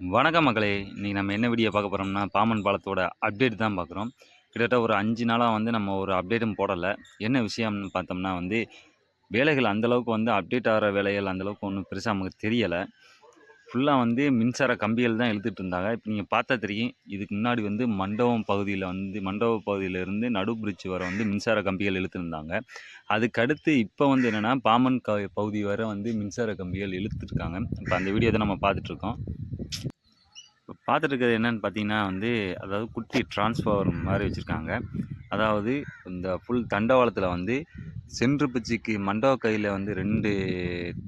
வணக்கம் மக்களே. இன்றைக்கி நம்ம என்ன வீடியோ பார்க்க போகிறோம்னா பாமன் பாலத்தோட அப்டேட் தான் பார்க்குறோம் கிட்டத்தட்ட ஒரு அஞ்சு நாளாக வந்து நம்ம ஒரு அப்டேட்டும் போடலை. என்ன விஷயம்னு பார்த்தோம்னா வந்து வேலைகள் அந்தளவுக்கு வந்து அப்டேட் ஆகிற வேலைகள் அந்தளவுக்கு ஒன்றும் பெருசாக நமக்கு தெரியலை. ஃபுல்லாக வந்து மின்சார கம்பிகள் தான் இழுத்துட்டு இருந்தாங்க. இப்போ நீங்கள் பார்த்தா தெரியும் இதுக்கு முன்னாடி வந்து மண்டபம் பகுதியில் வந்து மண்டப பகுதியிலேருந்து நடு பிரிட்ஜ் வர வந்து மின்சார கம்பிகள் இழுத்துருந்தாங்க அதுக்கடுத்து இப்போ வந்து என்னென்னா பாமன் க பகுதி வரை வந்து மின்சார கம்பிகள் இழுத்துருக்காங்க இப்போ அந்த வீடியோ தான் நம்ம பார்த்துட்ருக்கோம் இப்போ பார்த்துட்டு இருக்கிறது என்னன்னு பார்த்தீங்கன்னா வந்து அதாவது குட்டி டிரான்ஸ்ஃபார்மர் மாதிரி வச்சுருக்காங்க. அதாவது இந்த ஃபுல் தண்டவாளத்தில் வந்து சென்று பிச்சுக்கு மண்டப கையில் வந்து ரெண்டு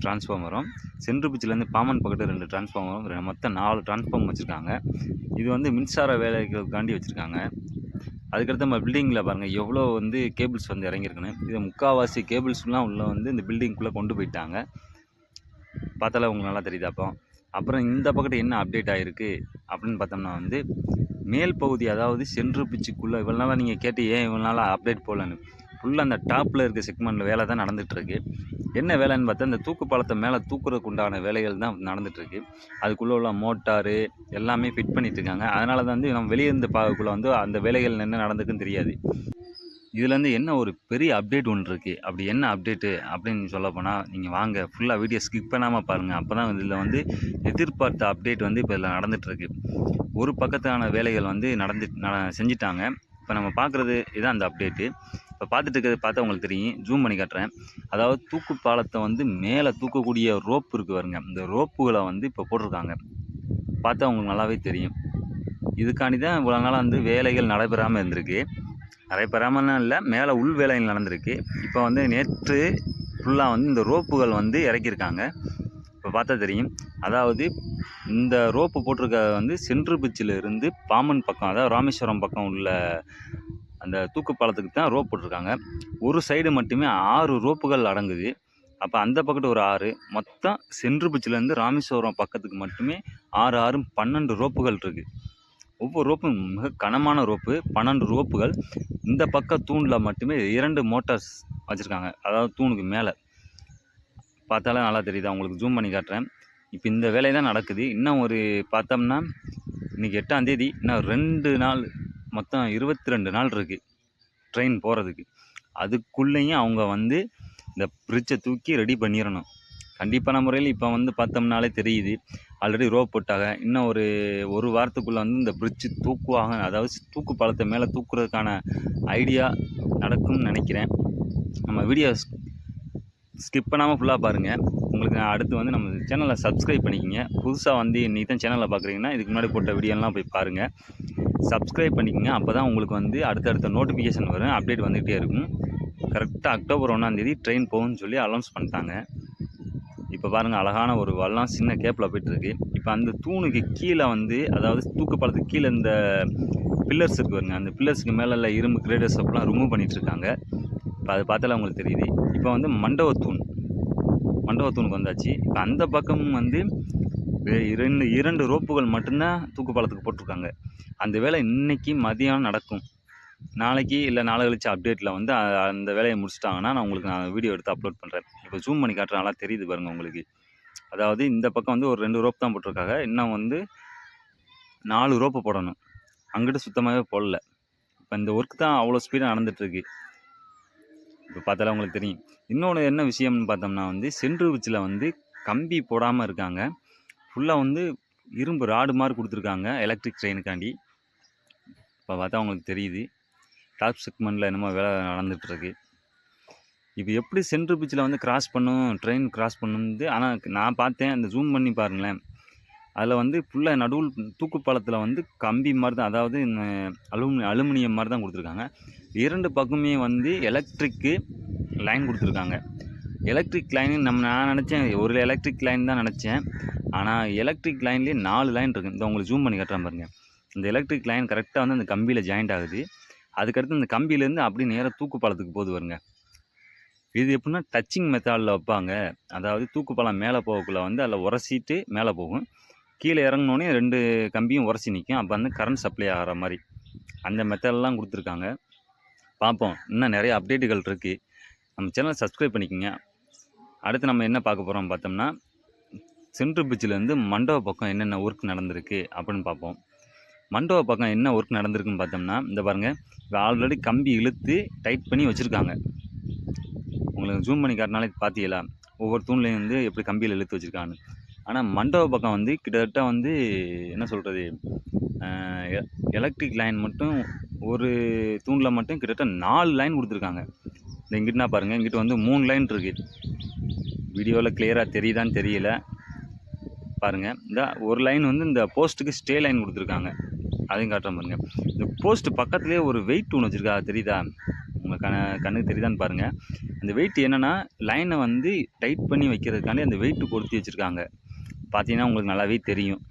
டிரான்ஸ்ஃபார்மரும் சென்று பிச்சிலேருந்து பாமன் பக்கத்தில் ரெண்டு டிரான்ஸ்ஃபார்மரும் மொத்தம் நாலு டிரான்ஸ்ஃபார்மர் வச்சுருக்காங்க. இது வந்து மின்சார வேலைகளுக்காண்டி வச்சுருக்காங்க. அதுக்கடுத்து நம்ம பில்டிங்கில் பாருங்கள் எவ்வளோ வந்து கேபிள்ஸ் வந்து இறங்கியிருக்குன்னு. இது முக்கால்வாசி கேபிள்ஸ்லாம் உள்ளே வந்து இந்த பில்டிங்குள்ளே கொண்டு போயிட்டாங்க. பார்த்தாலே உங்களுக்கு நல்லா தெரியுது அப்போ. அப்புறம் இந்த பக்கத்து என்ன அப்டேட் ஆகிருக்கு அப்படின்னு பார்த்தோம்னா வந்து மேல் பகுதி அதாவது சென்று பிச்சுக்குள்ளே இவ்வளோ நாளாக நீங்கள் கேட்டு ஏன் இவ்வளோ நாளாக அப்டேட் போகலன்னு ஃபுல்லாக அந்த டாப்பில் இருக்க செக்மெண்ட்டில் வேலை தான் நடந்துகிட்ருக்கு என்ன வேலைன்னு பார்த்தா இந்த தூக்கு பாலத்தை மேலே தூக்குறதுக்கு உண்டான வேலைகள் தான் நடந்துகிட்ருக்கு அதுக்குள்ளே உள்ள மோட்டாரு எல்லாமே ஃபிட் பண்ணிகிட்ருக்காங்க இருக்காங்க. அதனால தான் வந்து நம்ம வெளியே இருந்து பார்க்கக்குள்ளே வந்து அந்த வேலைகள் என்ன நடந்துக்குன்னு தெரியாது. இதுலேருந்து என்ன ஒரு பெரிய அப்டேட் ஒன்று இருக்குது அப்படி என்ன அப்டேட்டு அப்படின்னு சொல்ல போனால் நீங்கள் வாங்க ஃபுல்லாக வீடியோ ஸ்கிப் பண்ணாமல் பாருங்கள் அப்போ தான் இதில் வந்து எதிர்பார்த்த அப்டேட் வந்து இப்போ இதில் நடந்துகிட்ருக்கு ஒரு பக்கத்தான வேலைகள் வந்து நடந்து செஞ்சிட்டாங்க. இப்போ நம்ம பார்க்குறது இதுதான் அந்த அப்டேட்டு இப்போ பார்த்துட்டு இருக்கிறது பார்த்தா உங்களுக்கு தெரியும். ஜூம் பண்ணி காட்டுறேன். அதாவது தூக்கு பாலத்தை வந்து மேலே தூக்கக்கூடிய ரோப் இருக்குது வருங்க இந்த ரோப்புகளை வந்து இப்போ போட்டிருக்காங்க. பார்த்தா உங்களுக்கு நல்லாவே தெரியும். இதுக்காண்டி தான் இவ்வளோ நாளாக வந்து வேலைகள் நடைபெறாமல் இருந்திருக்கு. நடைபெறாமலாம் இல்லை. மேலே உள் வேலைகள் நடந்திருக்கு. இப்போ வந்து நேற்று ஃபுல்லாக வந்து இந்த ரோப்புகள் வந்து இறக்கியிருக்காங்க. இப்போ பார்த்தா தெரியும். அதாவது இந்த ரோப்பு போட்டிருக்க வந்து சென்று பிச்சிலிருந்து பாமன் பக்கம் அதாவது ராமேஸ்வரம் பக்கம் உள்ள அந்த தூக்கு பாலத்துக்கு தான் ரோப் போட்டிருக்காங்க. ஒரு சைடு மட்டுமே ஆறு ரோப்புகள் அடங்குது. அப்போ அந்த பக்கத்து ஒரு ஆறு. மொத்தம் சென்று பிச்சிலேருந்து ராமேஸ்வரம் பக்கத்துக்கு மட்டுமே ஆறு ஆறும் பன்னெண்டு ரோப்புகள் இருக்குது ஒவ்வொரு ரோப்பும் மிக கனமான ரோப்பு பன்னெண்டு ரோப்புகள். இந்த பக்க தூணில் மட்டுமே இரண்டு மோட்டார்ஸ் வச்சுருக்காங்க. அதாவது தூணுக்கு மேலே. பார்த்தாலே நல்லா தெரியுது. அவங்களுக்கு ஜூம் பண்ணி காட்டுறேன். இப்போ இந்த வேலை தான் நடக்குது. இன்னும் ஒரு பார்த்தோம்னா இன்றைக்கி எட்டாம்தேதி இன்னும் ரெண்டு நாள் மொத்தம் இருபத்தி ரெண்டு நாள் இருக்குது ட்ரெயின் போகிறதுக்கு அதுக்குள்ளேயும் அவங்க வந்து இந்த பிரிட்ஜை தூக்கி ரெடி பண்ணிடணும் கண்டிப்பான முறையில் இப்போ வந்து பார்த்தோம்னாலே தெரியுது. ஆல்ரெடி ரோப் போட்டாங்க. இன்னும் ஒரு ஒரு வாரத்துக்குள்ளே வந்து இந்த பிரிட்ஜு தூக்குவாங்க. அதாவது தூக்கு பாலத்தை மேலே தூக்குறதுக்கான ஐடியா நடக்கும்னு நினைக்கிறேன். நம்ம வீடியோ ஸ்கிப் பண்ணாமல் ஃபுல்லாக பாருங்கள் உங்களுக்கு நான் அடுத்து வந்து நம்ம சேனலை சப்ஸ்கிரைப் பண்ணிக்கோங்க. புதுசாக வந்து இன்றைக்கி தான் சேனலில் பார்க்குறீங்கன்னா இதுக்கு முன்னாடி போட்ட வீடியோலாம் போய் பாருங்கள் சப்ஸ்கிரைப் பண்ணிக்கோங்க. அப்போ தான் உங்களுக்கு வந்து அடுத்தடுத்த நோட்டிஃபிகேஷன் வரும். அப்டேட் வந்துகிட்டே இருக்கும். கரெக்டாக அக்டோபர் ஒன்றாந்தேதி ட்ரெயின் போகும்னு சொல்லி அனௌன்ஸ் பண்ணிட்டாங்க. இப்போ பாருங்கள் அழகான ஒரு வல்லாம் சின்ன கேப்பில் போயிட்டுருக்கு இப்போ அந்த தூணுக்கு கீழே வந்து அதாவது தூக்கு கீழே இந்த பில்லர்ஸ் இருக்கு வருங்க அந்த பில்லர்ஸுக்கு மேலே இரும்பு கிரேடர்ஸ் அப்பெல்லாம் ரிமூவ் பண்ணிகிட்ருக்காங்க இருக்காங்க. இப்போ அது பார்த்தாலே உங்களுக்கு தெரியுது. இப்போ வந்து மண்டபத்தூண் மண்டபத்தூணுக்கு வந்தாச்சு. இப்போ அந்த பக்கம் வந்து இரண்டு இரண்டு ரோப்புகள் மட்டும்தான் தூக்குப்பாலத்துக்கு போட்டிருக்காங்க. அந்த வேலை இன்னைக்கு மதியானம் நடக்கும். நாளைக்கு இல்லை நாளை கழிச்சு அப்டேட்டில் வந்து அந்த வேலையை முடிச்சிட்டாங்கன்னா நான் உங்களுக்கு நான் வீடியோ எடுத்து அப்லோட் பண்ணுறேன் இப்போ ஜூம் பண்ணி காட்டுறேன் நல்லா தெரியுது பாருங்கள் உங்களுக்கு. அதாவது இந்த பக்கம் வந்து ஒரு ரெண்டு ரோப் தான் போட்டிருக்காங்க. இன்னும் வந்து நாலு ரோப்பு போடணும். அங்கிட்டு சுத்தமாகவே போடல. இப்போ இந்த ஒர்க் தான் அவ்வளோ ஸ்பீடாக நடந்துகிட்ருக்கு இப்போ பார்த்தாலே உங்களுக்கு தெரியும். இன்னொன்று என்ன விஷயம்னு பார்த்தோம்னா வந்து சென்ட்ரு பிச்சில் வந்து கம்பி போடாமல் இருக்காங்க. ஃபுல்லாக வந்து இரும்பு ராடு மாதிரி கொடுத்துருக்காங்க எலக்ட்ரிக் ட்ரெயினுக்காண்டி இப்போ பார்த்தா உங்களுக்கு தெரியுது. டாப் செக்மெண்ட்டில் என்னமோ வேலை நடந்துகிட்ருக்கு. இப்போ எப்படி சென்ட்ரு பிச்சில் வந்து கிராஸ் பண்ணும் ட்ரெயின் கிராஸ் பண்ணுது ஆனால் நான் பார்த்தேன் அந்த ஜூம் பண்ணி பாருங்களேன். அதில் வந்து ஃபுல்லாக நடுவில் தூக்கு பாலத்தில் வந்து கம்பி மாதிரி தான் அதாவது அலுமினி அலுமினியம் மாதிரி தான் கொடுத்துருக்காங்க. இரண்டு பக்கமே வந்து எலக்ட்ரிக்கு லைன் கொடுத்துருக்காங்க. எலக்ட்ரிக் லைன் நம்ம நான் நினச்சேன் ஒரு எலக்ட்ரிக் லைன் தான் நினச்சேன். ஆனால் எலக்ட்ரிக் லைன்லேயே நாலு லைன் இருக்குது இந்த உங்களுக்கு ஜூம் பண்ணி கட்டுறேன் பாருங்க. இந்த எலக்ட்ரிக் லைன் கரெக்டாக வந்து அந்த கம்பியில் ஜாயிண்ட் ஆகுது. அதுக்கடுத்து இந்த கம்பியிலேருந்து அப்படியே நேராக தூக்கு பாலத்துக்கு போகுது வருங்க இது எப்படின்னா டச்சிங் மெத்தடில் வைப்பாங்க. அதாவது தூக்கு பாலம் மேலே போகக்குள்ளே வந்து அதில் உரசிட்டு மேலே போகும். கீழே இறங்கினோடனே ரெண்டு கம்பியும் உரசி நிற்கும் அப்போ வந்து கரண்ட் சப்ளை ஆகிற மாதிரி. அந்த மெத்தடெல்லாம் கொடுத்துருக்காங்க. பார்ப்போம். இன்னும் நிறைய அப்டேட்டுகள் இருக்குது நம்ம சேனலை சப்ஸ்கிரைப் பண்ணிக்கோங்க. அடுத்து நம்ம என்ன பார்க்க போகிறோம் பார்த்தோம்னா சென்ட்ரு பிரிட்ஜிலேருந்து மண்டப பக்கம் என்னென்ன ஒர்க் நடந்திருக்கு அப்படின்னு பார்ப்போம். மண்டப பக்கம் என்ன ஒர்க் நடந்திருக்குன்னு பார்த்தோம்னா இந்த பாருங்கள் இப்போ ஆல்ரெடி கம்பி இழுத்து டைட் பண்ணி வச்சுருக்காங்க. உங்களுக்கு ஜூம் பண்ணி காட்டினாலே பார்த்தீங்களா ஒவ்வொரு தூண்லேயும் வந்து எப்படி கம்பியில் இழுத்து வச்சுருக்காங்க ஆனால் மண்டப பக்கம் வந்து கிட்டத்தட்ட வந்து என்ன சொல்கிறது எலக்ட்ரிக் லைன் மட்டும் ஒரு தூணில் மட்டும் கிட்டத்தட்ட நாலு லைன் கொடுத்துருக்காங்க. இந்த இங்கிட்டுனா பாருங்கள் இங்கிட்ட வந்து மூணு லைன் இருக்குது வீடியோவில் கிளியராக தெரியுதான்னு தெரியல. பாருங்கள் இந்த ஒரு லைன் வந்து இந்த போஸ்ட்டுக்கு ஸ்டே லைன் கொடுத்துருக்காங்க. அதையும் காட்டுறேன் பாருங்க இந்த போஸ்ட் பக்கத்துலேயே ஒரு வெயிட் ஒன்று வச்சுருக்கா தெரியுதா? உங்கள் கண கண்ணுக்கு தெரியுதான்னு பாருங்கள் அந்த வெயிட் என்னென்னா லைனை வந்து டைட் பண்ணி வைக்கிறதுக்காண்டி அந்த வெயிட் பொருத்தி வச்சுருக்காங்க. பார்த்தீங்கன்னா உங்களுக்கு நல்லாவே தெரியும்.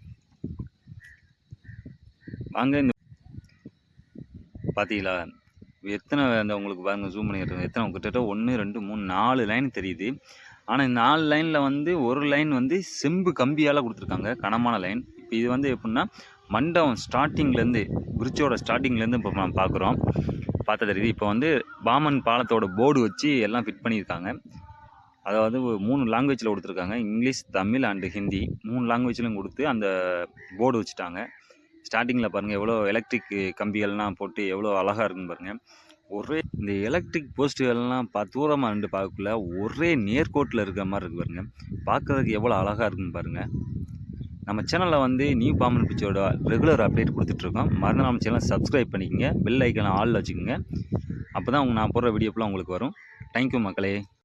வாங்க இந்த பார்த்தீங்களா எத்தனை அந்த உங்களுக்கு பாருங்க ஜூம் பண்ணி எத்தனை? கிட்டத்தட்ட ஒன்று ரெண்டு மூணு நாலு லைன் தெரியுது. ஆனால் இந்த நாலு லைனில் வந்து ஒரு லைன் வந்து செம்பு கம்பியால் கொடுத்துருக்காங்க. கனமான லைன் இப்போ இது வந்து எப்படின்னா மண்டபம் ஸ்டார்டிங்லேருந்து பிரிட்ஜோட ஸ்டார்டிங்லேருந்து இப்போ நம்ம பார்க்குறோம் பார்த்தா தெரியுது. இப்போ வந்து பாமன் பாலத்தோட போர்டு வச்சு எல்லாம் ஃபிட் பண்ணியிருக்காங்க. அதாவது மூணு லாங்குவேஜில் கொடுத்துருக்காங்க. English Tamil and Hindi. மூணு லாங்குவேஜ்லையும் கொடுத்து அந்த போர்டு வச்சுட்டாங்க. ஸ்டார்டிங்கில் பாருங்கள் எவ்வளோ எலக்ட்ரிக் கம்பிகள்லாம் போட்டு எவ்வளோ அழகாக இருக்குன்னு பாருங்கள் ஒரே இந்த எலக்ட்ரிக் போஸ்ட்டுகள்லாம் பா தூரமாக நின்று பார்க்கக்குள்ள ஒரே நேர்கோட்டில் இருக்கிற மாதிரி இருக்கு பாருங்க. பார்க்கறதுக்கு எவ்வளோ அழகாக இருக்குன்னு பாருங்கள் நம்ம சேனலில் வந்து நியூ பாமன் பிச்சோட ரெகுலர் அப்டேட் கொடுத்துட்ருக்கோம். மறந்து நம்ம சேனலை சப்ஸ்கிரைப் பண்ணிக்கோங்க. பெல் ஐக்கனை ஆளில் வச்சுக்கோங்க. அப்போ தான் உங்கள் நான் போடுற வீடியோப்பெலாம் உங்களுக்கு வரும். தேங்க்யூ மக்களே.